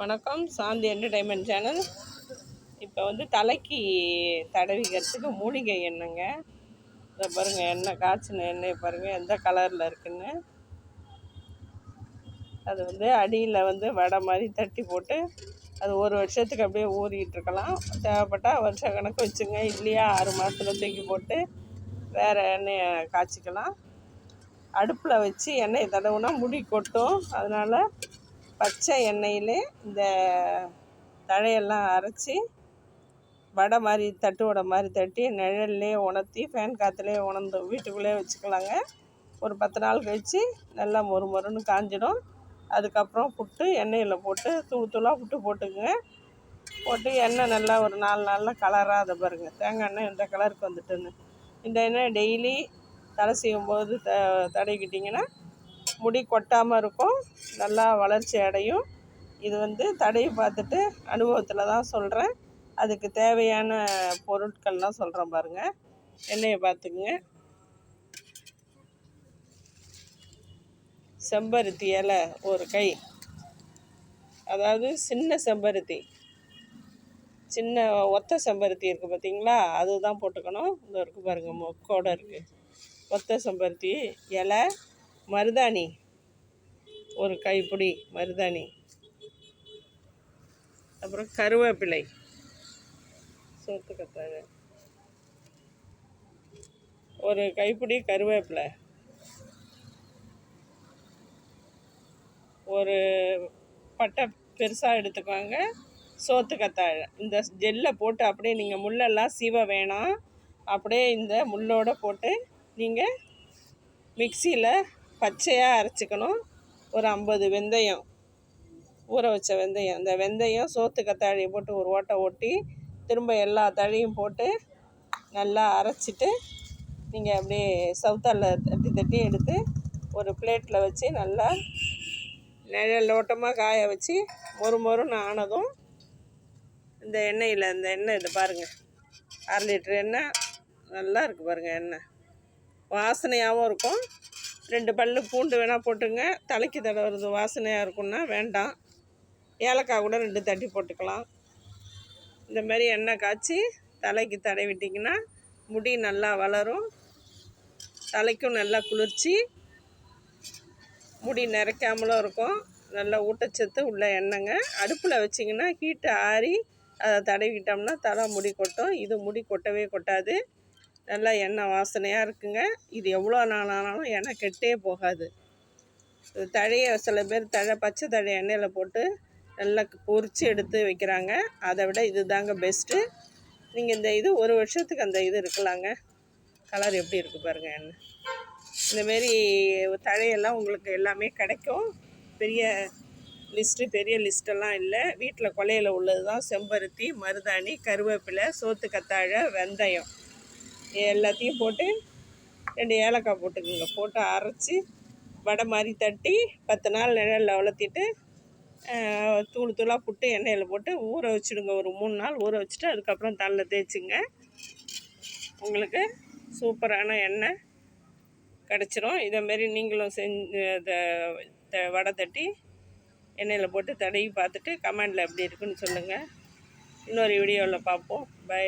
வணக்கம் சாந்தி entertainment channel இப்போ வந்து தலைக்கு தடவிக்கிறதுக்கு மூலிகை எண்ணெய்ங்க. இதை பாருங்கள் எண்ணெய் காய்ச்சின எண்ணெயை பாருங்கள் எந்த கலரில் இருக்குன்னு. அது வந்து அடியில் வந்து வடை மாதிரி தட்டி போட்டு அது ஒரு வருஷத்துக்கு அப்படியே ஊறிக்கிட்டு இருக்கலாம். தேவைப்பட்டால் வருஷ கணக்கு வச்சுங்க. இல்லையா ஆறு மாதத்தில் தூக்கி போட்டு வேறு எண்ணெயை காய்ச்சிக்கலாம். அடுப்பில் வச்சு எண்ணெயை தடவுனா முடி கொட்டும். அதனால் பச்சை எண்ணெயிலே இந்த தழையெல்லாம் அரைச்சி வடை மாதிரி தட்டு வடை மாதிரி தட்டி நிழல்லே உணர்த்தி ஃபேன் காற்றுலேயே உணர்ந்து வீட்டுக்குள்ளே வச்சுக்கலாங்க. ஒரு பத்து நாள் கழித்து நல்லா மொறு மொறுன்னு காஞ்சிடும். அதுக்கப்புறம் புட்டு எண்ணெயில் போட்டு தூள் தூளாக புட்டு போட்டுக்குங்க. போட்டு எண்ணெய் நல்லா ஒரு நாலு நாளில் கலராக அதை பாருங்கள் தேங்காய் எண்ணெய் இந்த கலருக்கு வந்துட்டுன்னு. இந்த எண்ணெய் டெய்லி தலை செய்யும்போது த தடவிக்கிட்டிங்கன்னா முடி கொட்டாமல் இருக்கும். நல்லா வளர்ச்சி அடையும். இது வந்து தடவி பார்த்துட்டு அனுபவத்தில் தான் சொல்கிறேன் அதுக்கு தேவையான பொருட்கள்லாம் சொல்கிறேன் பாருங்கள் எண்ணெயை பார்த்துக்குங்க. செம்பருத்தி இலை ஒரு கை. அதாவது சின்ன செம்பருத்தி. சின்ன ஒத்த செம்பருத்தி இருக்குது பார்த்தீங்களா அதுதான் போட்டுக்கணும். இந்த இருக்குது பாருங்கள் மொக்கோடு இருக்குது ஒத்த செம்பருத்தி இலை. மருதாணி. ஒரு கைப்பிடி மருதாணி. அப்புறம் கருவேப்பிலை. சோத்து கத்தாழை ஒரு கைப்பிடி கருவேப்பிலை. ஒரு பட்டை பெருசாக எடுத்துக்கோங்க சோத்து கத்தாழை. இந்த ஜெல்லை போட்டு அப்படியே நீங்கள் முள்ளெல்லாம் சீவ வேணாம். அப்படியே இந்த முள்ளோடு போட்டு நீங்கள் மிக்சியில் பச்சையாக அரைச்சிக்கணும். ஒரு ஐம்பது வெந்தயம் ஊற வச்ச வெந்தயம். இந்த வெந்தயம் சோத்து கத்தாழியை போட்டு ஒரு ஓட்டை ஓட்டி திரும்ப எல்லா தழையும் போட்டு நல்லா அரைச்சிட்டு நீங்கள் அப்படியே சவுத்தாலில் தட்டி தட்டி எடுத்து ஒரு பிளேட்டில் வச்சு நல்லா நிழல் ஓட்டமாக காய வச்சு மொறு மொறுன்னு ஆனதும் இந்த எண்ணெயில் இந்த எண்ணெய் இது பாருங்கள் அரை லிட்ரு எண்ணெய் நல்லா இருக்குது பாருங்கள் எண்ணெய். வாசனையாகவும் இருக்கும். ரெண்டு பல் பூண்டு வேணால் போட்டுங்க தலைக்கு தடவுறது வாசனையாக இருக்குன்னா வேண்டாம். ஏலக்காய் கூட ரெண்டு தட்டி போட்டுக்கலாம். இந்த மாதிரி எண்ணெய் காய்ச்சி தலைக்கு தடவிட்டிங்கன்னா முடி நல்லா வளரும். தலைக்கும் நல்லா குளிர்ச்சி. முடி நிறைக்காமலும் இருக்கும். நல்லா ஊட்டச்சத்து உள்ள எண்ணெய்ங்க. அடுப்பில் வச்சிங்கன்னா ஹீட்டு ஆறி அதை தடவிக்கிட்டோம்னா தலை முடி கொட்டும். இது முடி கொட்டவே கொட்டாது. நல்லா எண்ணெய் வாசனையாக இருக்குங்க. இது எவ்வளோ நாள் ஆனாலும் எண்ணெய் கெட்டே போகாது. தழையை சில பேர் தழை பச்சை தழை எண்ணெயில் போட்டு நல்லா பொறிச்சு எடுத்து வைக்கிறாங்க. அதை விட இது தாங்க பெஸ்ட்டு நீங்கள் இந்த இது ஒரு வருஷத்துக்கு அந்த இது இருக்கலாங்க. கலர் எப்படி இருக்குது பாருங்கள் எண்ணெய். இந்தமாரி தழையெல்லாம் உங்களுக்கு எல்லாமே கிடைக்கும். பெரிய லிஸ்ட்டு பெரிய லிஸ்ட்டெல்லாம் இல்லை. வீட்டில் கொலையில் உள்ளது தான் செம்பருத்தி மருதாணி கருவேப்பிலை சோத்து கத்தாழை வெந்தயம். எல்லாத்தையும் போட்டு ரெண்டு ஏலக்காய் போட்டுக்கோங்க. போட்டு அரைச்சி வடை மாதிரி தட்டி பத்து நாள் நிழலில் வளர்த்திட்டு தூள் தூளாக புட்டு எண்ணெயில் போட்டு ஊற வச்சுடுங்க. ஒரு மூணு நாள் ஊற வச்சுட்டு அதுக்கப்புறம் தலையில் தேய்ச்சிங்க. உங்களுக்கு சூப்பரான எண்ணெய் கிடச்சிரும். இதேமாரி நீங்களும் செஞ்சு வடை தட்டி எண்ணெயில் போட்டு தடவி பார்த்துட்டு கமெண்டில் எப்படி இருக்குன்னு சொல்லுங்கள் இன்னொரு வீடியோவில் பார்ப்போம். பை.